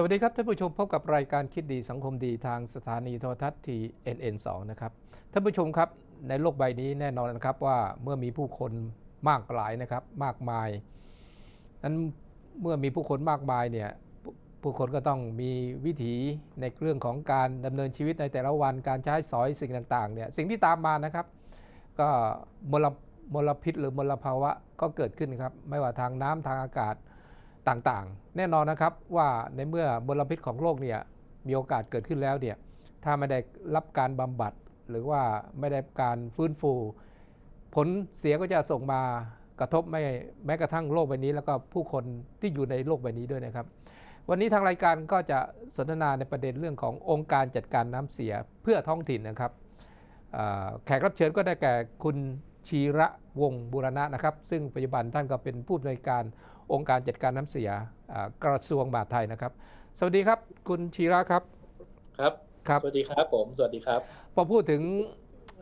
สวัสดีครับท่านผู้ชมพบกับรายการคิดดีสังคมดีทางสถานีโทรทัศน์ที NN2 นเอสองนะครับท่านผู้ชมครับในโลกใบนี้แน่นอนนะครับว่าเมื่อมีผู้คนมากหลายนะครับมากมายนั้นเมื่อมีผู้คนมากมายเนี่ยผู้คนก็ต้องมีวิถีในเรื่องของการดำเนินชีวิตในแต่ละวันการใช้สอยสิ่งต่างๆเนี่ยสิ่งที่ตามมานะครับ ก็มลมลพิษหรือมลภาวะก็เกิดขึ้นครับไม่ว่าทางน้ำทางอากาศ ต่างๆ แน่นอนนะครับว่าในเมื่อมลพิษของโลกเนี่ยมีโอกาสเกิดขึ้นแล้วเนี่ยถ้าไม่ได้รับการบำบัดหรือว่าไม่ได้การฟื้นฟู ผลเสียก็จะส่งมากระทบไม่แม้กระทั่งโลกใบนี้ แล้วก็ผู้คนที่อยู่ในโลกใบนี้ด้วยนะครับ วันนี้ทางรายการก็จะสนทนาในประเด็นเรื่องขององค์การจัดการน้ำเสียเพื่อท้องถิ่นนะครับแขกรับเชิญก็ได้แก่คุณชีระวงศ์บุรณะนะครับ ซึ่งปัจจุบันท่านก็เป็นผู้อำนวยการ องค์การจัดการน้ำเสียอ่ากระทรวงมหาดไทยนะครับ สวัสดีครับ คุณชีระครับครับครับสวัสดีครับผมสวัสดีครับ พอพูดถึง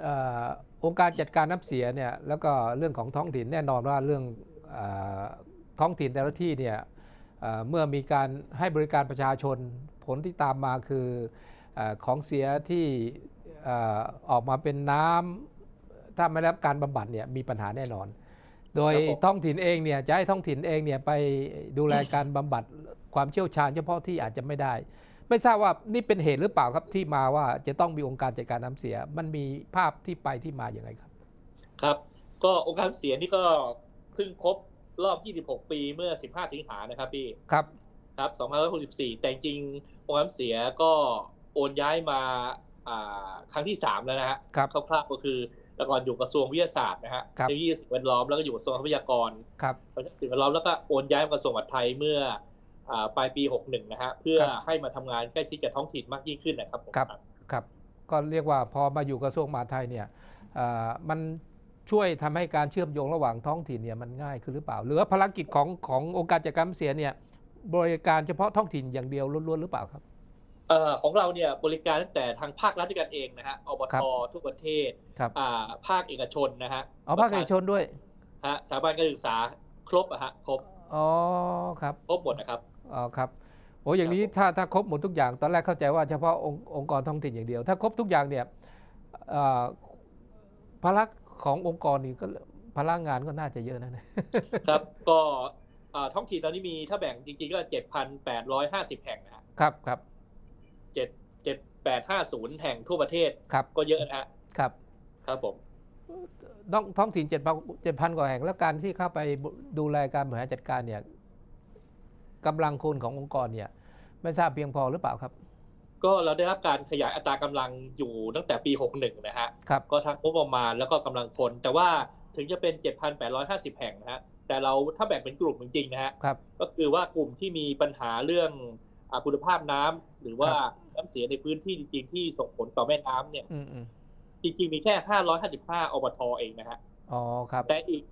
อาองค์การจัดการน้ำเสียเนี่ยแล้วก็เรื่องของท้องถิ่นแน่นอนว่าเรื่องอาท้องถิ่นแต่ละที่เนี่ยอ่าเมื่อมีการให้บริการประชาชนผลที่ตามมาคืออาของเสียที่อาออกมาเป็นน้ำถ้าไม่ได้รับการบำบัดเนี่ยมีปัญหาแน่นอน โดยครับผม ท้องถิ่นเองเนี่ยจะให้ท้องถิ่นเองเนี่ยไปดูแลการบำบัดความเชี่ยวชาญเฉพาะที่อาจจะไม่ได้ ไม่ทราบว่านี่เป็นเหตุหรือเปล่าครับที่มาว่าจะต้องมีองค์การจัดการน้ำเสีย มันมีภาพที่ไปที่มาอย่างไรครับ ครับก็องค์การเสียนี่ก็เพิ่งครบรอบ 26 ปีเมื่อ 15 สิงหานะครับพี่ครับครับ2564 แต่จริงๆองค์การเสียก็โอนย้ายมาอ่าครั้งที่ 3 แล้วนะฮะครับคร่าวๆก็คือ แต่ก่อนอยู่กระทรวงวิทยาศาสตร์นะฮะครับเทคโนโลยีสิ่งแวดล้อมแล้วก็อยู่กระทรวงทรัพยากรครับสิ่งแวดล้อมแล้วก็โอนย้ายมากระทรวงมหาดไทยเมื่ออ่าปลายปี 61 นะฮะเพื่อครับให้มาทำงานใกล้ชิดกับท้องถิ่นมากยิ่งขึ้นนะครับผมครับครับ ก็เรียกว่าพอมาอยู่กระทรวงมหาดไทยเนี่ยอ่ามันช่วยทำให้การเชื่อมโยงระหว่างท้องถิ่นเนี่ยมันง่ายขึ้นหรือเปล่า หรือว่าภารกิจของขององค์การจัดการน้ำเสียเนี่ยบริการเฉพาะท้องถิ่นอย่างเดียวล้วนๆหรือเปล่าครับเอ่อ ของเราเนี่ยบริการตั้งแต่ทางภาครัฐด้วยกันเองนะฮะอบครัตบทุกประเทศครับอ่าภาคเอกชนนะฮะเอาภาคเอกชนด้วยฮะสถาบันการศึกษาครบอะฮะครบอ๋อครับครบหมดนะครับอ๋อครับโอ้อย่างนี้ครับผมถ้าถ้าครบหมดทุกอย่างตอนแรกเข้าใจว่าเฉพาะองค์องค์กรท้องถิ่นอย่างเดียว ถ้าครบทุกอย่างเนี่ยเอ่อภาระขององค์กรนี่ก็พลังงานก็น่าจะเยอะนะเนี่ยครับก็อ่าท้องถิ่นตอนนี้มีถ้าแบ่งจริงๆก็ 7,850 แห่งนะฮะครับครับ 7 7850แห่งทั่วประเทศครับก็เยอะนะฮะครับ ครับผมท้องท้องถิ่นเจ็ดพันเจ็ดพันกว่าแห่งแล้วการที่เข้าไปดูแลการบริหารจัดการเนี่ยกำลังคนขององค์กรเนี่ยไม่ทราบเพียงพอหรือเปล่าครับ ก็เราได้รับการขยายอัตรากำลังอยู่ตั้งแต่ปี 61 นะฮะครับก็ทั้งงบประมาณแล้วก็กำลังคน แต่ว่าถึงจะเป็น 7,850 แห่งนะฮะแต่เราถ้าแบ่งเป็นกลุ่มจริงๆนะฮะครับก็คือว่ากลุ่มที่มีปัญหาเรื่องอาคุณภาพน้ำหรือว่าครับ น้ำเสียในพื้นที่จริงๆที่ส่งผลต่อแม่น้ำเนี่ยอืมอืมจริงๆมีแค่ 555 อบทเองนะฮะอ๋อครับ แต่อีก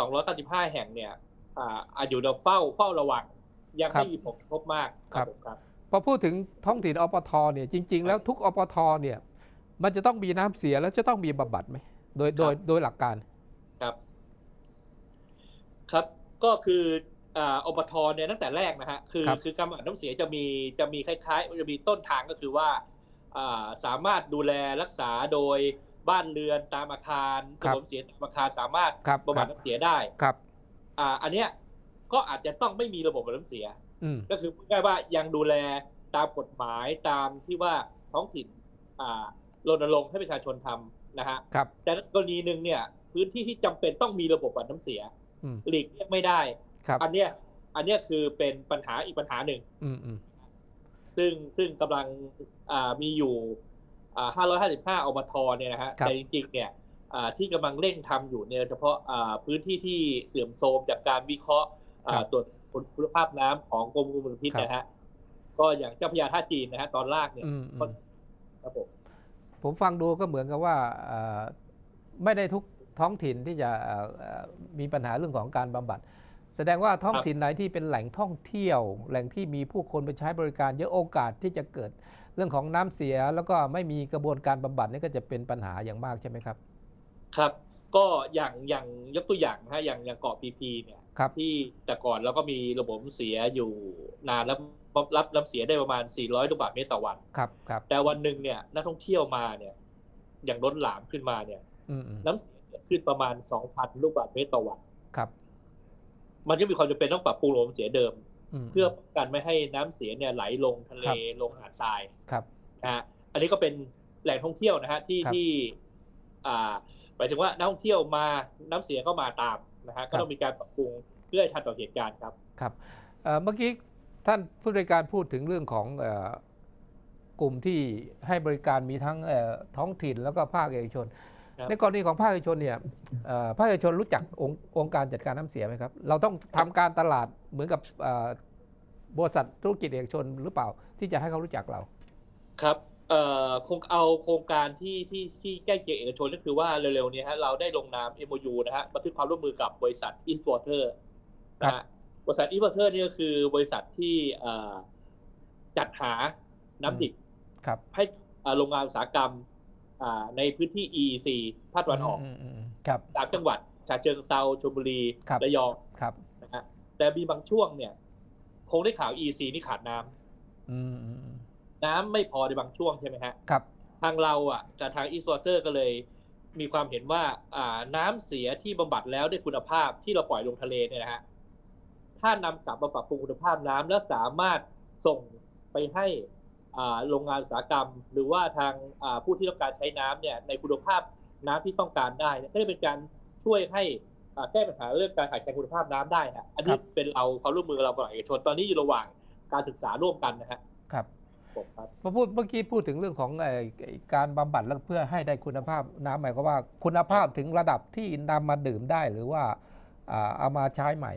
7,295 แห่งเนี่ย อ่าอาจอยู่ในเฝ้าเฝ้าระวัง ยังครับไม่มีผลกระทบมากครับผมครับ พอพูดถึงท้องถิ่นอปทเนี่ยจริง ๆ แล้วทุกอปทเนี่ย มันจะต้องมีน้ำเสียแล้วจะต้องมีบำบัดไหมโดยโดยโดยหลักการครับ ครับก็คือ อ่าอบทเนี่ยตั้งแต่แรกนะฮะคือครับคือการบำบัดน้ำเสียจะมีจะมีคล้ายๆจะมีต้นทางก็คือว่าอ่าสามารถดูแลรักษาโดยบ้านเรือนตามอาคารระบบเสียตามอาคารสามารถครับบำบัดน้ำเสียได้ครับอ่าอันเนี้ยก็อาจจะต้องไม่มีระบบบำบัดน้ำเสียอืมก็คือพูดง่ายๆว่ายังดูแลตามกฎหมายตามที่ว่าท้องถิ่นอ่ารณรงค์ให้ประชาชนทำนะฮะครับแต่กรณีหนึ่งเนี่ยพื้นที่ที่จำเป็นต้องมีระบบบัดน้ำเสียอืมหลีกเลี่ยงไม่ได้ครับ อันเนี้ย อันเนี้ยคือเป็นปัญหาอีกปัญหาหนึ่งอืมอืมซึ่งซึ่งกำลังอ่ามีอยู่อ่า555 อบทเนี่ยนะฮะแต่จริงๆเนี่ยอ่าที่กำลังเร่งทำอยู่เนี่ยโดยเฉพาะอ่าพื้นที่ที่เสื่อมโทรมจากการวิเคราะห์อ่าตรวจคุณภาพน้ำของกรมกุมลพิษนะฮะก็อย่างเจ้าพระยาท่าจีนนะฮะตอนล่างเนี่ยอืมอืก็มครับผมผมฟังดูก็เหมือนกับว่าเอ่อไม่ได้ทุกท้องถิ่นที่จะเอ่อเอ่อมีปัญหาเรื่องของการบำบัด แสดงว่าท้องถิ่นไหนที่เป็นแหล่งท่องเที่ยว แหล่งที่มีผู้คนไปใช้บริการเยอะโอกาสที่จะเกิดเรื่องของน้ำเสีย แล้วก็ไม่มีกระบวนการบำบัดนี่ก็จะเป็นปัญหาอย่างมากใช่ไหมครับ ครับ ก็อย่างอย่างยกตัวอย่างนะฮะอย่างอย่างเกาะพีพีเนี่ยครับที่แต่ก่อนเราก็มีระบบน้ำเสียอยู่นานแล้วรับน้ำเสียได้ประมาณ 400ลูกบาศก์เมตรต่อวันครับครับแต่วันหนึ่งเนี่ยนักท่องเที่ยวมาเนี่ย อย่างล้นหลามขึ้นมาเนี่ยอืมอืมน้ำเสียเนี่ยขึ้นประมาณ 2,000ลูกบาศก์เมตรต่อวันครับ มันก็มีความจำเป็นต้องปรับปรุงระบบน้ำเสียเดิมมเพื่อป้องกันไม่ให้น้ำเสียเนี่ยไหลลงทะเลครับลงหาดทรายครับนะฮะอันนี้ก็เป็นแหล่งท่องเที่ยวนะฮะที่ครับที่ อ่าหมายถึงว่านักท่องเที่ยวมาน้ำเสียก็มาตามนะฮะครัก็บต้องมีการปรับปรุงเพื่อให้ทันต่อเหตุการณ์ครับครับเอ่อเมื่อกี้ท่านผู้บริการพูดถึงเรื่องของเอ่อกลุ่มที่ให้บริการมีทั้งเอ่อท้องถิ่นแล้วก็ภาคเอกชนครับ ในกรณีของภาคเอกชนเนี่ยเอ่อภาคเอกชนรู้จักองค์องค์การจัดการน้ำเสียไหมครับ เราต้องทำการตลาดเหมือนกับเอ่อบริษัทธุรกิจเอกชนหรือเปล่าที่จะให้เขารู้จักเรา ครับเอ่อคงเอาโครงการที่ที่ที่ใกล้เคียงเอกชนก็คือว่าเร็วๆเนี้ฮะเราได้ลงนาม MOU นะฮะบันทึกความร่วมมือกับบริษัท Eastwater นะฮะบริษัท Eastwater นี่ก็คือบริษัทที่เอ่อจัดหาน้ำดิบครับให้เอ่อโรงงานอุตสาหกรรมอ่า ในพื้นที่ EEC ภาคตะวันออกมมมครับสามจังหวัดฉะเชิงเซาชลบุรีครับระยองครับนะฮะแต่มีบางช่วงเนี่ยคงได้ข่าว EEC นี่ขาดน้ำอืมอืมอืมน้ำไม่พอในบางช่วงใช่ไหมฮะครับ ทางเราอะกับทาง East Water ก็เลย มีความเห็นว่าอ่าน้ำเสียที่บำบัดแล้วได้คุณภาพที่เราปล่อยลงทะเลเนี่ยนะฮะถ้านำกลับมาปรับปรุงคุณภาพน้ำแล้วสามารถส่งไปให้อ่า โรงงานอุตสาหกรรม หรือว่าทางอ่าผู้ที่ต้องการใช้น้ำเนี่ยในคุณภาพน้ำที่ต้องการได้เนี่ยก็จะเป็นการช่วยให้อ่าแก้ปัญหาเรื่องการขาดแคลนคุณภาพน้ำได้ฮะอันนี้เป็นเราความร่วมมือเรากับเอกชนตอนนี้อยู่ระหว่างการศึกษาร่วมกันนะฮะครับผมครับพอพูดเมื่อกี้พูดถึงเรื่องของไอ้ไอ้การบำบัดแล้วเพื่อให้ได้คุณภาพน้ำหมายความว่าคุณภาพถึงระดับที่นำมาดื่มได้หรือว่าอ่าเอามาใช้ใหม่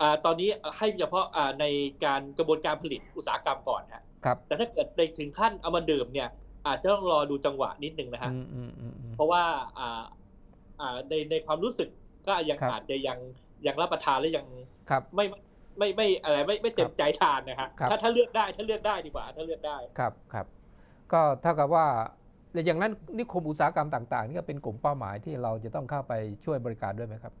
อ่าตอนนี้ให้เฉพาะอ่าในการกระบวนการผลิตอุตสาหกรรมก่อนฮะ ครับแต่ถ้าเกิดในถึงขั้นเอามาดื่มเนี่ย อาจจะต้องรอดูจังหวะนิดนึงนะฮะอืมอืมอืมอืมเพราะว่าอ่าอ่าในในความรู้สึกก็ยังครับอาจจะยังยังรับประทานและยังครับไม่ไม่ไม่อะไรไม่ไม่เต็มใจทานนะฮะครับถ้าถ้าเลือกได้ถ้าเลือกได้ดีกว่า ถ้าเลือกได้ครับครับก็เท่ากับว่าและอย่างนั้นนิคมอุตสาหกรรมต่าง ๆ นี่ก็เป็นกลุ่มเป้าหมายที่เราจะต้องเข้าไปช่วยบริการด้วยไหมครับ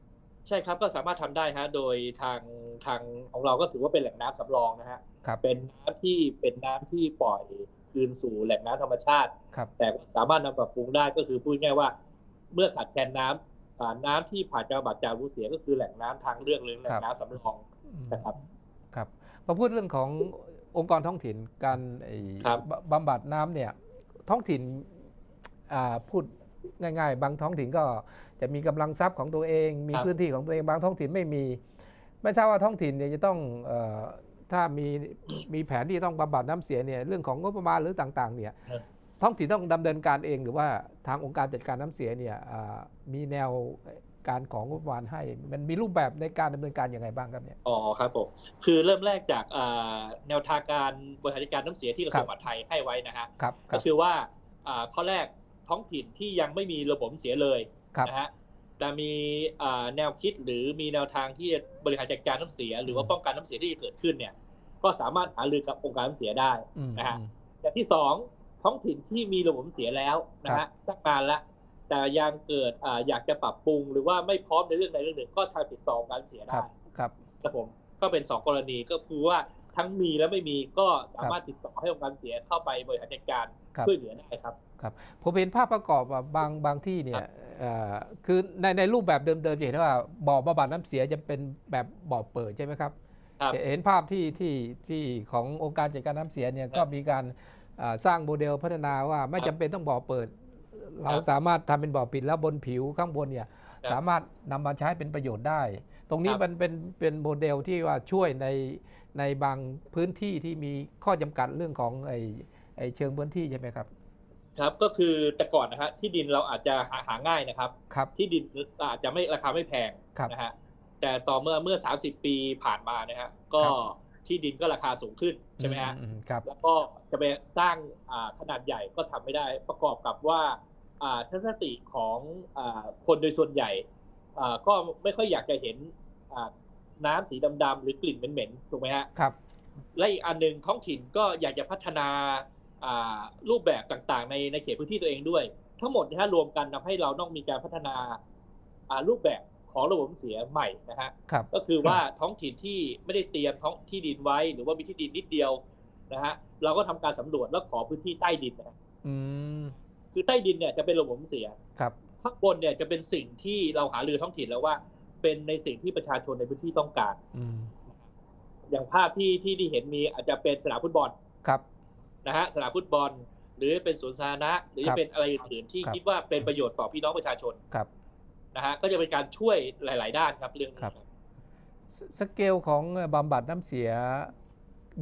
ใช่ครับก็สามารถทำได้ฮะโดยทางทางของเราก็ถือว่าเป็นแหล่งน้ำสำรองนะฮะครับเป็นน้ำที่เป็นน้ำที่ปล่อยคืนสู่แหล่งน้ำธรรมชาติครับแต่ก็สามารถนำปรับปรุงได้ก็คือพูดง่ายๆว่า เมื่อขาดแคลนน้ำอ่าน้ำที่ผ่านการบำบัดจากรูเสียก็คือแหล่งน้ำทางเลือกหรือแหล่ครังบน้ำสำรองอืมนะครับครับพอพูดเรื่องขององค์กรท้องถิ่นการไอ้ครับบำบัดน้ำเนี่ยท้องถิ่นอ่าพูดง่าย ๆ บางท้องถิ่นก็ จะมีกำลังทรัพย์ของตัวเอง มีพื้นที่ของตัวเองบางท้องถิ่นไม่มี ไม่ทราบว่าท้องถิ่นเนี่ยจะต้องเออถ้ามีมีแผนที่ต้องบำบัดน้ำเสียเนี่ยเรื่องของงบประมาณหรือต่างๆเนี่ยครับท้องถิ่นต้องดำเนินการเองหรือว่าทางองค์การจัดการน้ำเสียเนี่ยอ่ามีแนวการของงบประมาณให้ มันมีรูปแบบในการดำเนินการยังไงบ้างครับเนี่ยอ๋อครับผมคือเริ่มแรกจากอ่าแนวทางการบริหารจัดการน้ำเสียที่กระทรวงมหาดไทยให้ไว้นะฮะครับคก็รับคือว่าอ่าข้อแรกท้องถิ่นที่ยังไม่มีระบบน้ำเสียเลยครับ นะฮะแต่มีอ่าแนวคิดหรือมีแนวทางที่จะบริหารจัดการน้ำเสีย หรือว่าป้องกันน้ำเสียที่จะเกิดขึ้นเนี่ย ก็สามารถหารือกับองค์การน้ำเสียได้อืมนะฮะอืมอย่างที่สองท้องถิ่นที่มีระบบเสียแล้วนะครัฮะบตั้งนานแล้วแต่ยังเกิดอ่าอยากจะปรับปรุง หรือว่าไม่พร้อมในเรื่องใดเรื่องหนึ่ง ก็ทางติดต่อการเสียคได้รับครับครับผมก็เป็นสองกรณีก็คือว่าทั้งมีและไม่มีก็สามารถติดต่อให้องค์การเสียเข้าไปบริหารจัดการครับช่วยเหลือได้ครับครับผมเห็นภาพประกอบว่าบางบางที่เนี่ยเอ่อ คือในในรูปแบบเดิมๆจะเห็นว่าบ่อบำบัดน้ำเสียจะเป็นแบบบ่อเปิดใช่ไหมครับครับ เห็นภาพที่ที่ที่ขององค์การจัดการน้ำเสียเนี่ยก็มีการอ่าสร้างโมเดลพัฒนาว่าไม่จำเป็นต้องบ่อเปิด เราสามารถทำเป็นบ่อปิดแล้วบนผิวข้างบนเนี่ยครับสามารถนำมาใช้เป็นประโยชน์ได้ ตรงนี้ครับมันเป็นเป็นโมเดลที่ว่าช่วยในในบางพื้นที่ที่มีข้อจำกัดเรื่องของไอ้ไอ้เชิงพื้นที่ใช่ไหมครับ ครับก็คือแต่ก่อนนะฮะที่ดินเราอาจจะหาหาง่ายนะครับครับ ที่ดินอาจจะไม่ราคาไม่แพงครับนะฮะแต่ต่อเมื่อเมื่อ 30 ปีผ่านมานะฮะก็ครับที่ดินก็ราคาสูงขึ้นใช่ไหมฮะอือืครับแล้วก็จะไปสร้างอ่าขนาดใหญ่ก็ทำไม่ได้ประกอบกับว่าอ่าทัศนคติของอาคนโดยส่วนใหญ่อ่าก็ไม่ค่อยอยากจะเห็นอ่าน้ำสีดำๆหรือกลิ่นเหม็นๆถูกไหมฮะครับและอีกอันหนึ่งท้องถิ่นก็อยากจะพัฒนาอ่า รูปแบบต่างๆ ในในเขตพื้นที่ตัวเองด้วย ทั้งหมดนะฮะรวมกันทำให้เราต้องมีการพัฒนาอ่ารูปแบบขของระบบน้ำเสียใหม่นะฮะครับก็คือว่าท้องถิ่นที่ไม่ได้เตรียมท้องที่ดินไว้ หรือว่ามีที่ดินนิดเดียวนะฮะเราก็ทำการสำรวจแล้วขอพื้นที่ใต้ดินนะฮะอืมคือใต้ดินเนี่ยจะเป็นระบบน้ำเสียครับข้างบนเนี่ยจะเป็นสิ่งที่เราหารือท้องถิ่นแล้วว่า เป็นในสิ่งที่ประชาชนในพื้นที่ต้องการอืมอย่างภาพที่ที่ที่เห็นมีอาจจะเป็นสนามฟุตบอลครับ นะฮะสนามฟุตบอล หรือเป็นสวนสาธารณะหรือครัจะบเป็นอะไรอื่นๆที่ครับคิดว่าเป็นประโยชน์ต่อพี่น้องประชาชนครับนะฮะก็จะเป็นการช่วยหลาย ๆ ด้านครับเรื่องนี้ครับสสเกลของบำบัดน้ำเสีย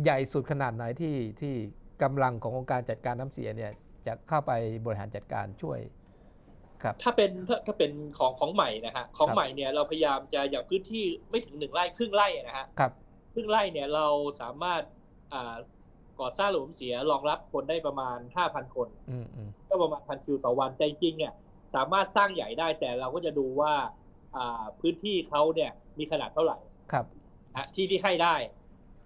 ใหญ่สุดขนาดไหนที่ที่กำลังขององค์การจัดการน้ำเสียเนี่ยจะเข้าไปบริหารจัดการช่วยครับถ้าเป็นถ้าถ้าเป็นของของใหม่นะฮะของครับใหม่เนี่ยเราพยายามจะอย่างพื้นที่ไม่ถึงหนึ่งไร่ครึ่งไร่นะฮะครับครึ่งไร่เนี่ยเราสามารถอ่า ก่อสร้างระบบน้ำเสียรองรับคนได้ประมาณ 5,000 คนอืมอืมก็ประมาณพันคิวต่อวันแต่จริงๆเนี่ยสามารถสร้างใหญ่ได้แต่เราก็จะดูว่าอ่าพื้นที่เขาเนี่ยมีขนาดเท่าไหร่ครับนะฮะที่ที่ให้ได้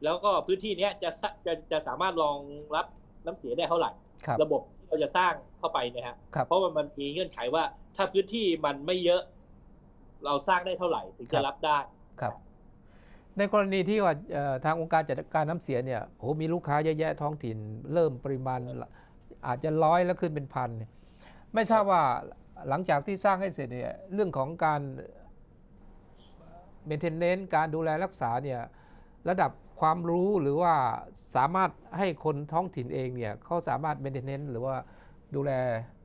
แล้วก็พื้นที่เนี้ยจะสะจะจะสามารถรองรับน้ำเสียได้เท่าไหร่ครับระบบที่เราจะสร้างเข้าไปเนี่ยฮะครับเพราะว่ามันมีเงื่อนไขว่าถ้าพื้นที่มันไม่เยอะ เราสร้างได้เท่าไหร่ถึงจะรับได้ครับ ในกรณีที่ว่าทางองค์การจัดการน้ำเสียเนี่ยโอ้โหมีลูกค้าเยอะแยะท้องถิ่น เริ่มปริมาณอาจจะร้อยแล้วขึ้นเป็นพันไม่ทราบว่าหลังจากที่สร้างให้เสร็จเนี่ยเรื่องของการเมนเทนเนนการดูแลรักษาเนี่ยระดับความรู้หรือว่าสามารถให้คนท้องถิ่นเองเนี่ยเขาสามารถเมนเทนเนนหรือว่าดูแล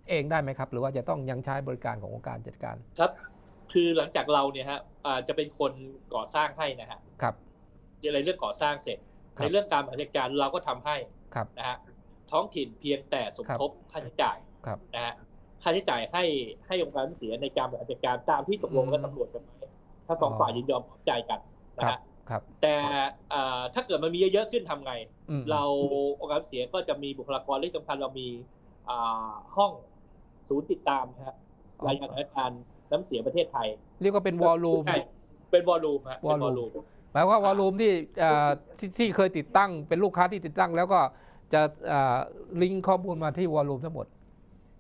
เองได้ไหมครับ หรือว่าจะต้องยังใช้บริการขององค์การจัดการครับ คือหลังจากเราเนี่ยฮะอ่าจะเป็นคนก่อสร้างให้นะฮะครับในเรื่องก่อสร้างเสร็จครับในเรื่องการบริหารจัดการเราก็ทำให้ครับนะฮะท้องถิ่นเพียงแต่สมทบค่าใช้จ่ายครับนะฮะค่าใช้จ่ายให้ให้องค์การน้ำเสียในการบริหารจัดการตามที่ตกลงและตำรวจกันไว้ถ้าสองอ๋อฝ่ายยินยอมพร้อมใจกันนะครัฮะบครับแต่อ่าถ้าเกิดมันมีเยอะๆขึ้นทำไงอืมเราองค์การน้ำเสียก็จะมีบุคลากรที่สำคัญเรามีอ่าห้องศูนย์ติดตามนะฮะรายงานสถานการณ์ น้ำเสียประเทศไทย เรียกว่าเป็นวอลลุ่มใช่เป็นวอลลุ่มฮะเป็นวอล Volume ลุ่มหมายความว่าวอลลุ่มที่เอ่อที่ที่เคยติดตั้งเป็นลูกค้าที่ติดตั้ง แล้วก็จะลิงก์ข้อมูลมาที่วอลลุ่มทั้งหมด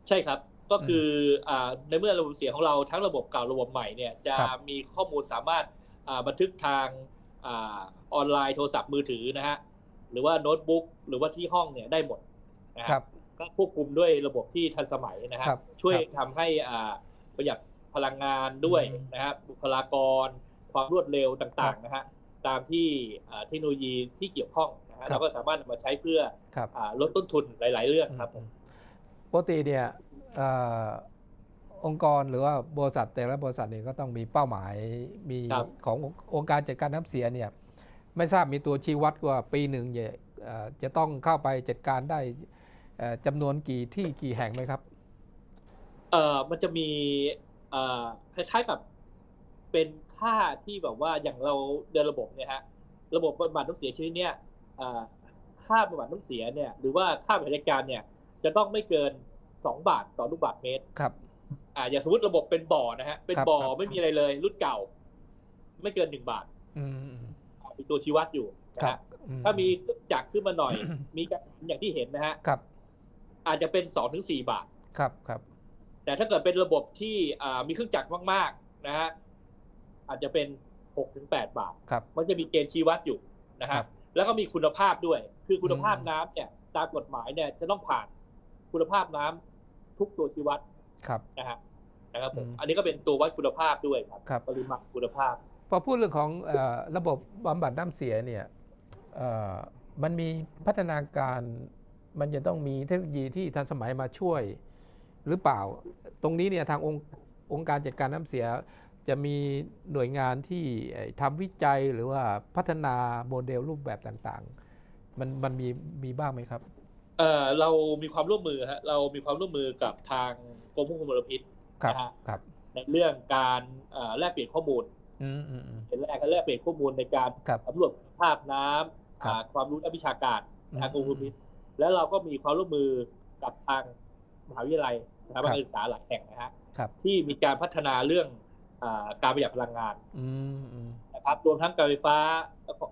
ใช่ครับก็คืออ่าในเมื่อระบบเสียงของเราทั้งระบบเก่าระบบใหม่เนี่ยจะครับมีข้อมูลสามารถอ่าบันทึกทางอาออนไลน์โทรศัพท์มือถือนะฮะหรือว่าโน้ตบุ๊กหรือว่าที่ห้องเนี่ยได้หมดนะฮะครับก็ควบคุมด้วยระบบที่ทันสมัยนะฮะครับช่วยครับทำให้อ่าประหยัด พลังงานด้วยอืมนะฮะบุคลากร ความรวดเร็วต่างๆนะฮะตามที่อ่าเทคโนโลยีที่เกี่ยวข้องนะฮะครับเราก็สามารถนำมาใช้เพื่อครับอ่าลดต้นทุนหลาย ๆ เรื่องครับผมปกติเนี่ยเอ่อองค์กรหรือว่าบริษัทแต่ละบริษัทเนี่ยก็ต้องมีเป้าหมายมีครับขององค์การจัดการน้ำเสียเนี่ยไม่ทราบมีตัวชี้วัดว่าปีหนึ่งเนี่ยเอ่อจะต้องเข้าไปจัดการได้เอ่อจำนวนกี่ที่กี่แห่งไหมครับเอ่อมันจะมีเอ่อ คล้ายๆกับเป็นค่าที่แบบว่าอย่างเราเดินระบบเนี่ยฮะระบบบำบัดน้ำเสียชนิดเนี้ยเอ่อค่าบำบัดน้ำเสียเนี่ยหรือว่าค่าบริหารจัดการเนี่ย จะต้องไม่เกิน 2 บาทต่อลูกบาทเมตรครับอ่าอย่างสมมติระบบเป็นบ่อนะฮะเป็นครับบ่อครับไม่มีอะไรเลย รุ่นเก่า ไม่เกิน1บาทอืมอืมอ่ามีตัวชี้วัดอยู่นะครัฮะบอืถ้ามีเครื่องจักรขึ้นมาหน่อย มีการอย่างที่เห็นนะฮะครับอาจจะเป็น2-4ถึงบาทครับครับ แต่ถ้าเกิดเป็นระบบที่อ่ามีเครื่องจักรมากๆนะฮะอาจจะเป็น6ถึง8บาทครับมันจะมีเกณฑ์ชี้วัดอยู่นะครัฮะบแล้วก็มีคุณภาพด้วย คือคุณภาพอืมน้ำเนี่ยตามกฎหมายเนี่ยจะต้องผ่านคุณภาพน้ำทุกตัวชี้วัดครับนะฮะนะครับผมอืมอันนี้ก็เป็นตัววัดคุณภาพด้วยครับครับปริมาณคุณภาพ พอพูดเรื่องของเออระบบบำบัดน้ำเสียเนี่ยเอ่อมันมีพัฒนาการมันจะต้องมีเทคโนโลยีที่ทันสมัยมาช่วย หรือเปล่า ตรงนี้เนี่ยทางองค์องค์การจัดการน้ำเสีย จะมีหน่วยงานที่เอ่อทำวิจัยหรือว่าพัฒนาโมเดลรูปแบบต่างๆ มันมันมีมีบ้างไหมครับเอ่อเรามีความร่วมมือฮะเรามีความร่วมมือกับทางกรมควบคุมมลพิษครับนะฮะครับ ในเรื่องการเอ่อแลกเปลี่ยนข้อมูลอืมอืมอืมเป็นแรกก็แลกเปลี่ยนข้อมูลในการครับสำรวจคุณภาพน้ำครับอ่าความรู้ด้านวิชาการอืมทางกรมควบคุมมลพิษแล้วเราก็มีความร่วมมือกับทางม หาวิทยาลัยสถาบันครับการศึกษาหลายแห่งนะฮะครับที่มีการพัฒนาเรื่องอาการประหยัดพลังงานอืมอืมนะครับรวมทั้งการไฟฟ้า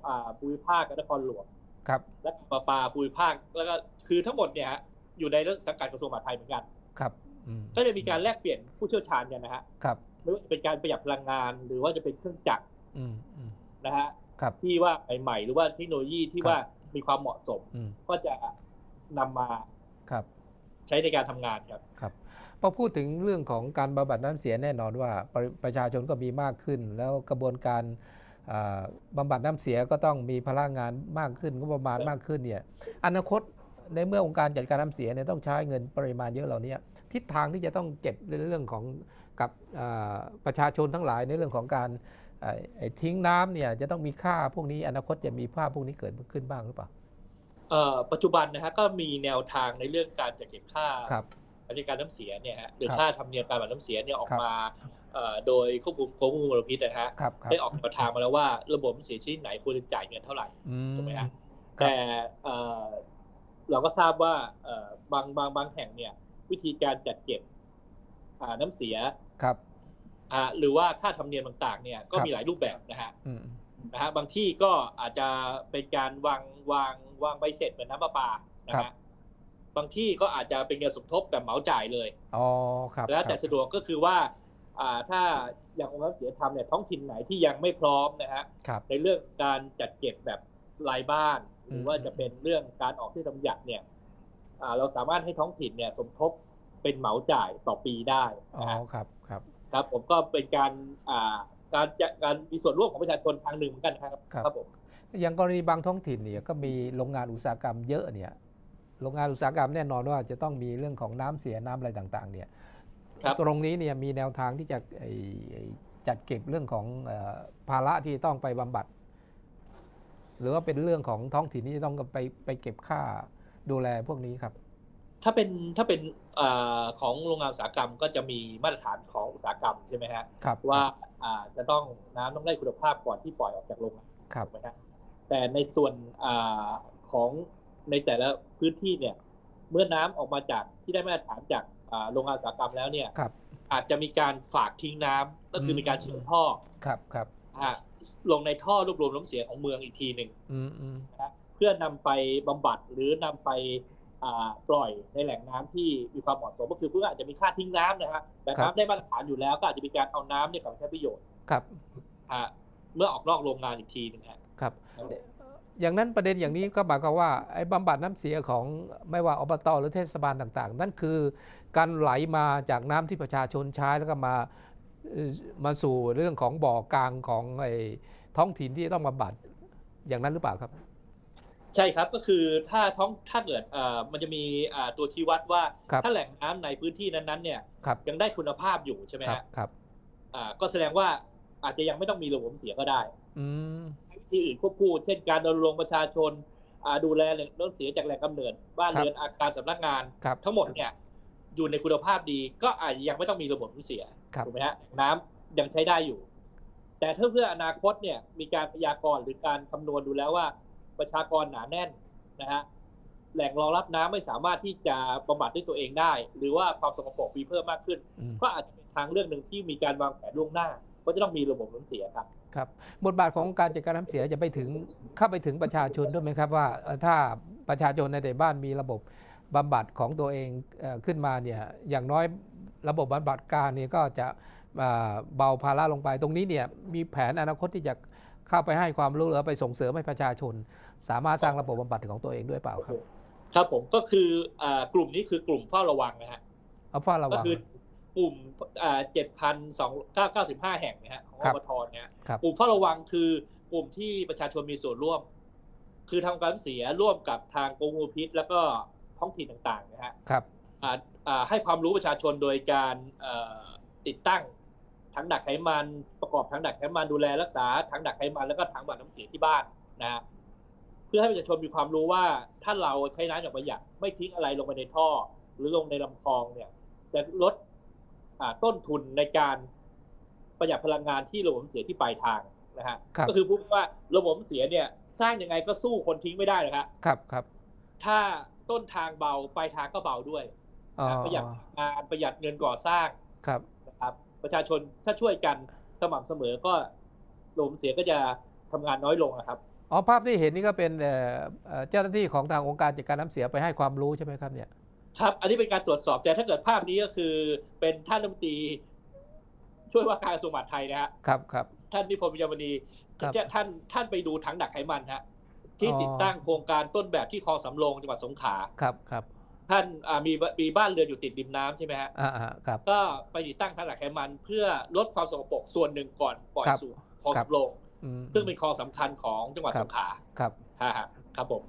อ่าภูมิภาคกับนครหลวงครับและการประปาภูมิภาคแล้วก็คือทั้งหมดเนี่ยฮะอยู่ในสังกัดกระทรวงมหาดไทยเหมือนกันครับอืมก็จะมีการแลกเปลี่ยนผู้เชี่ยวชาญกันนะฮะครับไม่ว่าจะเป็นการประหยัดพลังงาน หรือว่าจะเป็นเครื่องจักรอืมอืมนะฮะครับที่ว่าใหม่ๆหรือว่าเทคโนโลยีที่ครับว่ามีความเหมาะสมอืมก็จะนำมาครับ ใช้ในการทำงานครับครับพอพูดถึงเรื่องของการบำบัดน้ำเสียแน่นอนว่าประประชาชนก็มีมากขึ้น แล้วกระบวนการอ่าบำบัดน้ำเสียก็ต้องมีพลังงานมากขึ้นก็ประมาณมากขึ้นเนี่ยอนาคตในเมื่อองค์การจัดการน้ำเสียเนี่ยต้องใช้เงินปริมาณเยอะเหล่านี้ทิศทางที่จะต้องเก็บในเรื่องของกับประชาชนทั้งหลายในเรื่องของการทิ้งน้ำเนี่ยจะต้องมีค่าพวกนี้อนาคตจะมีค่าพพวกนี้เกิดขึ้นบ้างหรือเปล่า ปัจจุบันนะฮะก็มีแนวทางในเรื่องการจัดเก็บค่าครับบริการน้ำเสียเนี่ยฮะหรือครับค่าธรรมเนียมการบำบัดน้ำเสียเนี่ยออกครับมาเอ่อโดยควบคุมกรมควบคุมมลพิษนะฮะครับครับได้ออกแนวทางมาแล้วว่าระบบน้ำเสียชนิดไหนควรจะจ่ายเงินเท่าไหร่อืถูกไหมมฮะครับแต่เอ่อเราก็ทราบว่าเอ่อบางบางบางแห่งเนี่ย วิธีการจัดเก็บอ่าน้ำเสียครับอ่าหรือว่าค่าธรรมเนียมต่าง ๆ เนี่ยก็ครับมีหลายรูปแบบนะฮะอืม นะฮะบางที่ก็อาจจะเป็นการวางวางวางใบเสร็จเหมือนน้ำประปานะฮะบางที่ก็อาจจะเป็นเงินสมทบแบบเหมาจ่ายเลยอ๋อครับแล้วแต่ครับสะดวกก็คือว่าอ่าถ้าอย่างองค์การเสียธรรมเนี่ยท้องถิ่นไหนที่ยังไม่พร้อมนะฮะครับในเรื่องการจัดเก็บแบบรายบ้าน หรือว่าอืมจะเป็นเรื่องการออกที่ตำหยัดเนี่ยอ่าเราสามารถให้ท้องถิ่นเนี่ยสมทบเป็นเหมาจ่ายต่อปีได้อ๋อนะฮะครับครับ ครับผมก็เป็นการอ่า การจะการมีส่วนร่วมของประชาชนทางหนึ่งเหมือนกันครับครับผมอย่างกรณีบางท้องถิ่นเนี่ยก็มีโรงงานอุตสาหกรรมเยอะเนี่ยโรงงานอุตสาหกรรมแน่นอนว่าจะต้องมีเรื่องของน้ำเสียน้ำอะไรต่าง ๆ เนี่ยครับตรงนี้เนี่ยมีแนวทางที่จะไอ้ไอ้จัดเก็บเรื่องของเออภาระที่ต้องไปบำบัด หรือว่าเป็นเรื่องของท้องถิ่นที่จะต้องไปไปเก็บค่าดูแลพวกนี้ครับ ถ้าเป็นถ้าเป็นอ่าของโรงงานอุตสาหกรรมก็จะมีมาตรฐานของอุตสาหกรรมใช่ไหมฮะครับว่าอ่าจะต้องน้ำต้องได้คุณภาพก่อนที่ปล่อยออกจากโรงงานครับถูกไหมฮะแต่ในส่วนอาของในแต่ละพื้นที่เนี่ย เมื่อน้ำออกมาจากที่ได้มาตรฐานจากอ่าโรงงานอุตสาหกรรมแล้วเนี่ยครับอาจจะมีการฝากทิ้งน้ำก็คือมมีการเชื่อมท่อครับครับอ่าลงในท่อรวบรวมน้ำเสียของเมืองอีกทีหนึ่งอืมอืมนะฮะเพื่อนำไปบำบัดหรือนำไปอ่า ปล่อยในแหล่งน้ำที่มีความเหมาะสมก็คือเพื่ออาจจะมีค่าทิ้งน้ำนะฮะแต่น้ำได้มาตรฐานอยู่แล้วก็อาจจะมีการเอาน้ำเนี่ยกลับมาใช้ประโยชน์ครับอ่าเมื่อออกนอกโรงงานอีกทีหนึงฮะครับ อย่างนั้นประเด็นอย่างนี้ก็หมายความว่าไอ้บำบัดน้ำเสียของไม่ว่าอบตหรือเทศบาลต่าง ๆ นั่นคือการไหลมาจากน้ำที่ประชาชนใช้แล้วก็มาเอ่อมาสู่เรื่องของบ่อกลางของไอ้ท้องถิ่นที่ต้องบำบัดอย่างนั้นหรือเปล่าครับ ใช่ครับก็คือถ้าท้องถ้าเกิดเอ่อมันจะมีอ่าตัวชี้วัดว่าครับถ้าแหล่งน้ำในพื้นที่นั้นๆเนี่ยครับยังได้คุณภาพอยู่ใช่ไหมครับฮะครับอ่าก็แสดงว่าอาจจะยังไม่ต้องมีระบบเสียก็ได้อืมใช้วิธีอื่นควบคู่เช่นการรณรงค์ประชาชนอ่าดูแลแหล่งน้ำเสียจากแหล่งกำเนิด บ้านเรือนอาคารสำนักงานครับทั้งหมดเนี่ยอยู่ในคุณภาพดีก็อาจจะยังไม่ต้องมีระบบน้ำเสียครับถูกไหมฮะน้ำยังใช้ได้อยู่ แต่ถ้าเพื่ออนาคตเนี่ยมีการพยากรณ์หรือการคำนวณดูแล้วว่า ประชากรหนาแน่นนะฮะแหล่งรองรับน้ำไม่สามารถที่จะบำบัดด้วยตัวเองได้ หรือว่าความสกปรกมีเพิ่มมากขึ้นอืมก็อาจจะเป็นทางเรื่องหนึ่งที่มีการวางแผนล่วงหน้า ก็จะต้องมีระบบน้ำเสียครับครับบทบาทของการจัดการน้ำเสียจะไปถึงเข้าไปถึงประชาชนด้วยไหมครับว่าเอ่อถ้าประชาชนในแต่บ้านมีระบบบำบัดของตัวเองเอ่อขึ้นมาเนี่ยอย่างน้อยระบบบำบัดกลารเนี่ยก็จะอ่าเบาภาระลงไปตรงนี้เนี่ยมีแผนอนาคตที่จะเข้าไปให้ความรู้หรือไปส่งเสริมให้ประชาชน สามารถสร้างระบบบำบัดของตัวเองด้วยเปล่าครับ ครับผมก็คืออ่ากลุ่มนี้คือกลุ่มเฝ้าระวังนะฮะเอาเฝ้าระก็วังคือกลุ่มเจ็ดพันสองเก้าเก้าสิบห้าแห่งนะฮะของครัอบตเนี่ยครับกลุ่มเฝ้าระวังคือกลุ่มที่ประชาชนมีส่วนร่วม คือทำการเสียร่วมกับทางกรมอุพิษแล้วก็ท้องถิ่นต่างๆนะฮะครับอ่าอ่าให้ความรู้ประชาชนโดยการเอ่อติดตั้งถังดักไขมันประกอบถังดักไขมันดูแลรักษาถังดักไขมันแล้วก็ถังบัดน้ำเสียที่บ้านนะฮะเพื่อให้ประชาชนมีความรู้ว่าถ้าเราใช้น้ำอย่างประหยัดไม่ทิ้งอะไรลงไปในท่อ หรือลงในลำคลองเนี่ยจะลดอ่าต้นทุนในการประหยัดพลังงานที่ระบบน้ำเสียที่ปลายทางนะฮะครับก็คือพูดว่าระบบน้ำเสียเนี่ยสร้างยังไงก็สู้คนทิ้งไม่ได้นะครับครับครับ ถ้าต้นทางเบาปลายทางก็เบาด้วยอ๋อนะประหยัดงานประหยัดเงินก่อสร้างครับนะครับ ประชาชนถ้าช่วยกันสม่ำเสมอก็ระบบเสียก็จะทำงานน้อยลงนะครับ อ๋อภาพที่เห็นนี่ก็เป็นเอ่อเอ่อเจ้าหน้าที่ของทางองค์การจัดการน้ำเสียไปให้ความรู้ใช่ไหมครับเนี่ยครับ อันนี้เป็นการตรวจสอบแต่ถ้าเกิดภาพนี้ก็คือ เป็นท่านรัฐมนตรีช่วยว่าการกระทรวงมหาดไทยนะฮะครับครับท่านนิพนธ์วิญญามณีครับจะท่านท่านไปดูถังดักไขมันฮะที่อ๋อติดตั้งโครงการต้นแบบที่คลองสำโรงจังหวัดสงขลาครับครับท่านอ่ามีมีบ้านเรือนอยู่ติดริมน้ำใช่ไหมฮะอ่าอ่าครับก็ไปติดตั้งถังดักไขมัน เพื่อลดความสกปรกส่วนหนึ่งก่อนปล่อยครับสู่คลองครับสำโรงอืม ซึ่งเป็นคลองสำคัญของจังหวัดครัสบงขลาครับฮะฮะครับผม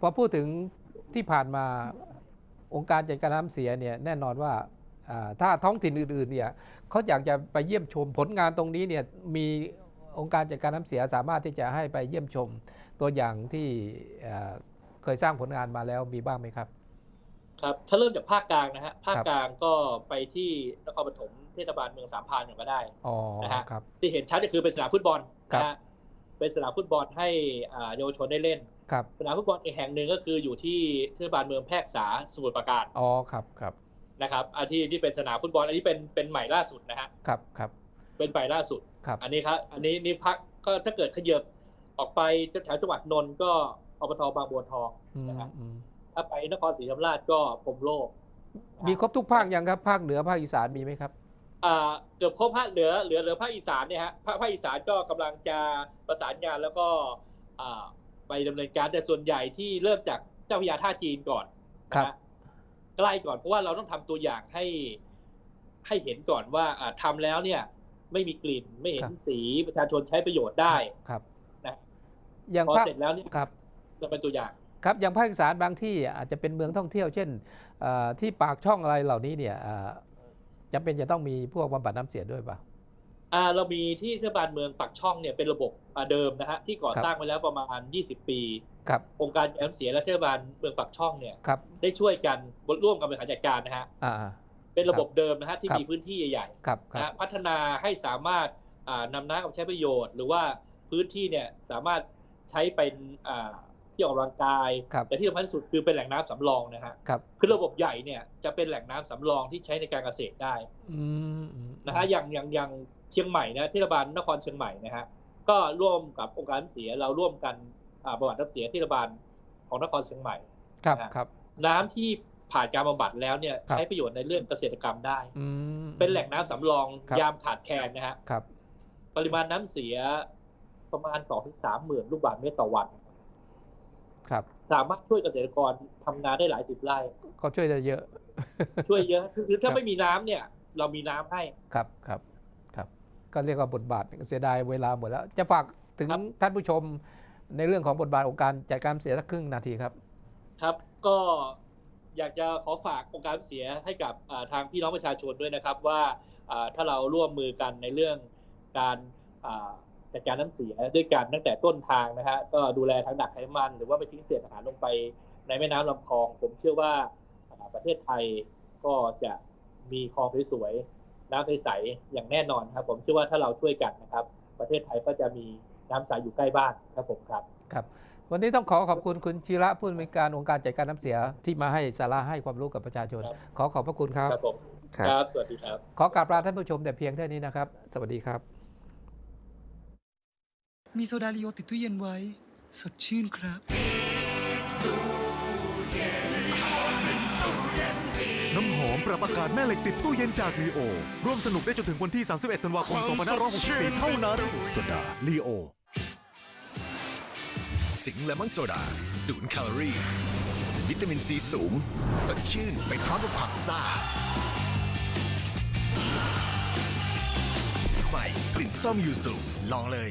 พอพูดถึงที่ผ่านมาองค์การจัดการน้ำเสียเนี่ยแน่นอนว่าอ่าถ้าท้องถิ่นอื่นๆเนี่ยเขาอยากจะไปเยี่ยมชมผลงานตรงนี้เนี่ยมีองค์การจัดการน้ำเสียสามารถที่จะให้ไปเยี่ยมชมตัวอย่างที่อ่าเคยสร้างผลงานมาแล้วมีบ้างไหมครับ ครับถ้าเริ่มจากภาคกลางนะฮะภาคครับกลางก็ไปที่นครปฐมเทศบาลเมืองสามพรานอย่างก็ได้อ๋อนะฮะครับที่เห็นชัดก็คือเป็นสนามฟุตบอลครับ นะฮะเป็นสนามฟุตบอลให้อ่าเยาวชนได้เล่นครับสนามฟุตบอลอีกแห่งหนึ่งก็คืออยู่ที่เทศบาลเมืองแพรกษาสมุทรปราการอ๋อครับครับนะครับอันที่ที่เป็นสนามฟุตบอลอันนี้เป็นเป็นใหม่ล่าสุดนะฮะครับครับเป็นใหม่ล่าสุดครับอันนี้ครับอันนี้นี่พักก็ถ้าเกิดขยับออกไปแถวจังหวัดนนท์ก็อบตบางบัวทองอืมนะครับอืมถ้าไปนครศรีธรรมราชก็พรหมโลกมีครบทุกภาคยังครับภาคเหนือภาคอีสานมีไหมครับอ่า เกือบครบภาคเหนือเหลือเหลือภาคอีสานเนี่ยฮะภาคภาคอีสานก็กำลังจะประสานงานแล้วก็อ่าไปดำเนินการแต่ส่วนใหญ่ที่เริ่มจากเจ้าพระยาท่าจีนก่อนครับนะฮะใกล้ก่อนเพราะว่าเราต้องทำตัวอย่างให้ให้เห็นก่อนว่าอ่าทำแล้วเนี่ย ไม่มีกลิ่นไม่เห็นสีประชาชนใช้ประโยชน์ได้ครับนะอย่างพอภาคเสร็จแล้วเนี่ยครับจะเป็นตัวอย่างครับอย่างภาคอีสานบางที่อาจจะเป็นเมืองท่องเที่ยว เช่นเอ่อที่ปากช่องอะไรเหล่านี้เนี่ยเอ่อ จำเป็นจะต้องมีพวกบำบัดน้ำเสียด้วยป่ะอ่าเรามีที่เทศบาลเมืองปักช่องเนี่ยเป็นระบบอ่าเดิมนะฮะที่ก่อครับสร้างไว้แล้วประมาณ 20 ปีครับองค์การแอมเสียและเทศบาลเมืองปักช่องเนี่ยครับได้ช่วยกันร่วมกันบริหารจัดการนะฮะอ่าเป็นระบบเดิมนะฮะที่ครับมีพื้นที่ใหญ่ครับๆคนะรัฮะบพัฒนาให้สามารถอ่านำน้ำมาใช้ประโยชน์ หรือว่าพื้นที่เนี่ยสามารถใช้เป็น อ่าที่ออกกำลังกาย ครับแต่ที่สำคัญที่สุดคือเป็นแหล่งน้ำสำรองนะฮะครับ คือระบบใหญ่เนี่ยจะเป็นแหล่งน้ำสำรองที่ใช้ในการเกษตรได้อืมอืมนะฮะอย่างอย่างอย่างเชียงใหม่นะเทศบาลนครเชียงใหม่นะฮะก็ร่วมกับองค์การน้ำเสียเราร่วมกันอ่าบำบัดน้ำเสียเทศบาลของนครเชียงใหม่ ครับนะฮะครับ น้ำที่ผ่านการบำบัดแล้วเนี่ยครับ ใช้ประโยชน์ในเรื่องเกษตรกรรมได้ อืม เป็นแหล่งน้ำสำรองครับ ยามขาดแคลนนะฮะครับ ปริมาณน้ำเสียประมาณ2อถึงสามหมื่นลูกบาศก์เมตรต่อวัน ครับสามารถช่วยเกษตรกรทำนาได้หลายสิบไร่ก็ช่วยได้เยอะ ช่วยเยอะคือคือถ้าครับไม่มีน้ำเนี่ย เรามีน้ำให้ครับครับครับ ก็เรียกว่าบทบาทเสียดายเวลาหมดแล้ว จะฝากถึงครับท่านผู้ชมในเรื่องของบทบาทองค์การจัดการเสียสักครึ่งนาทีครับ ครับก็อยากจะขอฝากองค์การเสียให้กับอ่าทางพี่น้องประชาชนด้วยนะครับว่าอ่าถ้าเราร่วมมือกันในเรื่องการอ่า จัดการน้ำเสียด้วยกันตั้งแต่ต้นทางนะฮะก็ดูแลทั้งดักไขมัน หรือว่าไม่ทิ้งเศษอาหารลงไปในแม่น้ำลำคลอง ผมเชื่อว่าอ่าประเทศไทยก็จะมีคลองสวยๆน้ำใสๆอย่างแน่นอนครับ ผมเชื่อว่าถ้าเราช่วยกันนะครับ ประเทศไทยก็จะมีน้ำใสอยู่ใกล้บ้านครับผมครับครับวันนี้ต้องขอขอบคุณคุณชิระผู้อำนวยการองค์การจัดการน้ำเสียที่มาให้สาระให้ความรู้กับประชาชนครับขอขอบพระคุณครับครับผมครับครับ สวัสดีครับ ขอกราบลาท่านผู้ชมแต่เพียงเท่านี้นะครับ สวัสดีครับ มีโซดาลีโอติดตู้เย็นไว้ สดชื่นครับ น้ำหอมปรับอากาศแม่เหล็กติดตู้เย็นจากลีโอ ร่วมสนุกได้จนถึงวันที่ 31 ธันวาคม 2564 เท่านั้นโซดาลีโอ สิงห์เลมอนโซดาศูนย์แคลอรี่ วิตามินซีสูง สดชื่นไปพร้อมกับความซ่าใหม่กลิ่นส้มยูสุลองเลย